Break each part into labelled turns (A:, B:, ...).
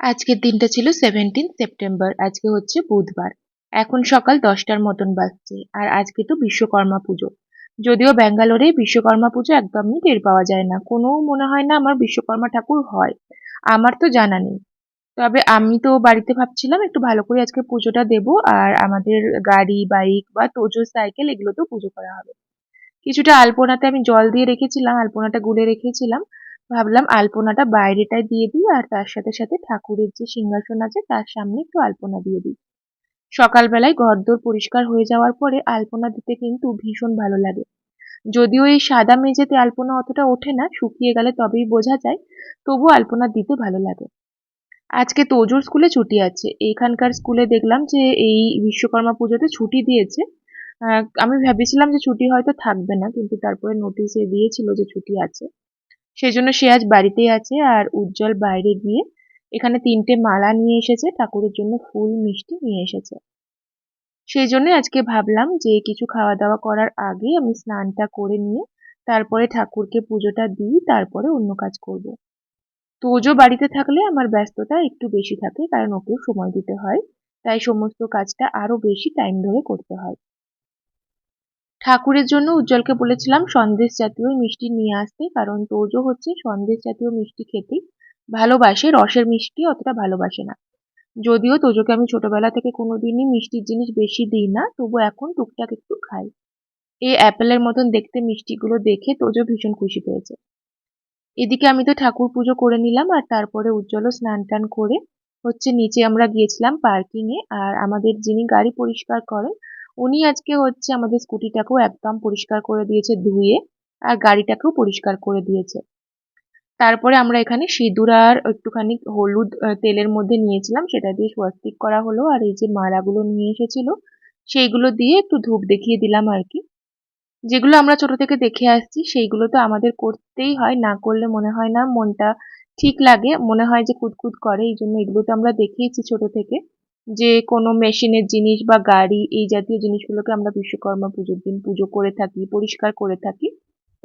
A: আজকের দিনটা ছিল সেভেন্টিন সেপ্টেম্বর আজকে হচ্ছে বুধবার। এখন সকাল দশটার মতন বাজছে, আর আজকে তো বিশ্বকর্মা পুজো। যদিও ব্যাঙ্গালোরে বিশ্বকর্মা পুজো একদমই টের পাওয়া যায় না, কোনো মনে হয় না আমার বিশ্বকর্মা ঠাকুর হয়, আমার তো জানা নেই। তবে আমি তো বাড়িতে ভাবছিলাম একটু ভালো করে আজকে পুজোটা দেব, আর আমাদের গাড়ি, বাইক বা তোজো, সাইকেল এগুলোতেও পুজো করা হবে। কিছুটা আলপনাতে আমি জল দিয়ে রেখেছিলাম, আলপনাটা গুলে রেখেছিলাম ভাবলাম আলপনাটা বাইরেটায় দিয়ে দিই আর তার সাথে সাথে ঠাকুরের যে সিংহাসন আছে তার সামনে একটু আলপনা দিয়ে দিই। সকালবেলায় ঘরদোর পরিষ্কার হয়ে যাওয়ার পরে আলপনা দিতে কিন্তু ভীষণ ভালো লাগে। যদিও এই সাদা মেঝেতে আলপনা অতটা ওঠে না, শুকিয়ে গেলে তবেই বোঝা যায়, তবু আলপনা দিতে ভালো লাগে। আজকে তোজোর স্কুলে ছুটি আছে। এখানকার স্কুলে দেখলাম যে এই বিশ্বকর্মা পুজোতে ছুটি দিয়েছে। আমি ভেবেছিলাম যে ছুটি হয়তো থাকবে না, কিন্তু তারপরে নোটিশে দিয়েছিল যে ছুটি আছে। সেই জন্য সে আজ বাড়িতেই আছে আর উজ্জ্বল বাইরে গিয়ে এখানে তিনটে মালা নিয়ে এসেছে, ঠাকুরের জন্য ফুল, মিষ্টি নিয়ে এসেছে। সেই জন্য আজকে ভাবলাম যে কিছু খাওয়া দাওয়া করার আগে আমি স্নানটা করে নিয়ে তারপরে ঠাকুরকে পুজোটা দিই, তারপরে অন্য কাজ করব। তোজো বাড়িতে থাকলে আমার ব্যস্ততা একটু বেশি থাকে, কারণ ওকেও সময় দিতে হয়। তাই সমস্ত কাজটা আরও বেশি টাইম ধরে করতে হয়। ঠাকুরের জন্য উজ্জ্বলকে বলেছিলাম, সন্দেশ জাতীয় মিষ্টি নিয়ে আসতে, কারণ তোজো হচ্ছে সন্দেশ জাতীয় মিষ্টি খেতে ভালোবাসে, রসের মিষ্টি অতটা ভালোবাসে না। যদিও তোজোকে আমি ছোটবেলা থেকে কোনোদিনই মিষ্টির জিনিস বেশি দিই না, তবু এখন টুকটাক একটু খাই। এই অ্যাপেলের মতন দেখতে মিষ্টিগুলো দেখে তোজো ভীষণ খুশি পেয়েছে। এদিকে আমি তো ঠাকুর পুজো করে নিলাম, আর তারপরে উজ্জ্বলও স্নান টান করে হচ্ছে নিচে আমরা গিয়েছিলাম পার্কিং এ আর আমাদের যিনি গাড়ি পরিষ্কার করেন উনি আজকে হচ্ছে আমাদের স্কুটিটাকেও একদম পরিষ্কার করে দিয়েছে ধুয়ে, আর গাড়িটাকেও পরিষ্কার করে দিয়েছে। তারপরে আমরা এখানে সিঁদুর আর একটুখানি হলুদ তেলের মধ্যে নিয়েছিলাম, সেটা দিয়ে স্বস্তিক করা হলো, আর এই যে মালাগুলো নিয়ে এসেছিল, সেইগুলো দিয়ে একটু ধূপ দেখিয়ে দিলাম আর কি। যেগুলো আমরা ছোট থেকে দেখে আসছি, সেইগুলো তো আমাদের করতেই হয়, না করলে মনে হয় না মনটা ঠিক লাগে, মনে হয় যে কুতকুত করে এই জন্য এগুলো তো আমরা দেখিয়েছি ছোট থেকে। যে কোনো মেশিনের জিনিস বা গাড়ি, এই জাতীয় জিনিসগুলোকে আমরা বিশ্বকর্মা পুজোর দিন পুজো করে থাকি, পরিষ্কার করে থাকি।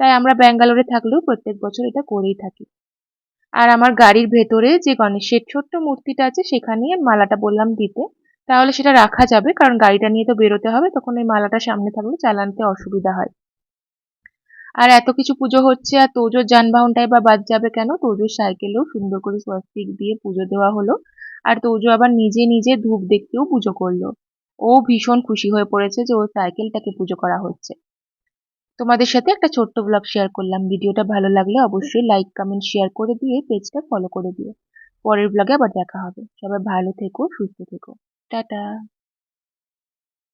A: তাই আমরা ব্যাঙ্গালোরে থাকলেও প্রত্যেক বছর এটা করেই থাকি। আর আমার গাড়ির ভেতরে যে গণেশের ছোট্ট মূর্তিটা আছে, সেখানেই আমি মালাটা বললাম দিতে। তাহলে সেটা রাখা যাবে, কারণ গাড়িটা নিয়ে তো বেরোতে হবে, তখন ওই মালাটা সামনে থাকলে চালানতে অসুবিধা হয়। আর এত কিছু পুজো হচ্ছে, আর তোজোর যানবাহনটাই বা বাদ যাবে কেন? তোজোর সাইকেলেও সুন্দর করে স্বস্তিক দিয়ে পুজো দেওয়া হলো। আর তোজো আবার নিজে নিজে ধূপ দেখতেও পুজো করল। ও ভীষণ খুশি হয়ে পড়েছে যে ওর সাইকেলটাকে পুজো করা হচ্ছে। তোমাদের সাথে একটা ছোট্ট ব্লগ শেয়ার করলাম। ভিডিওটা ভালো লাগলে অবশ্যই লাইক কমেন্ট শেয়ার করে দিয়ে পেজটা ফলো করে দিও। পরের ব্লগে আবার দেখা হবে। সবাই ভালো থেকো, সুস্থ থেকো। টাটা।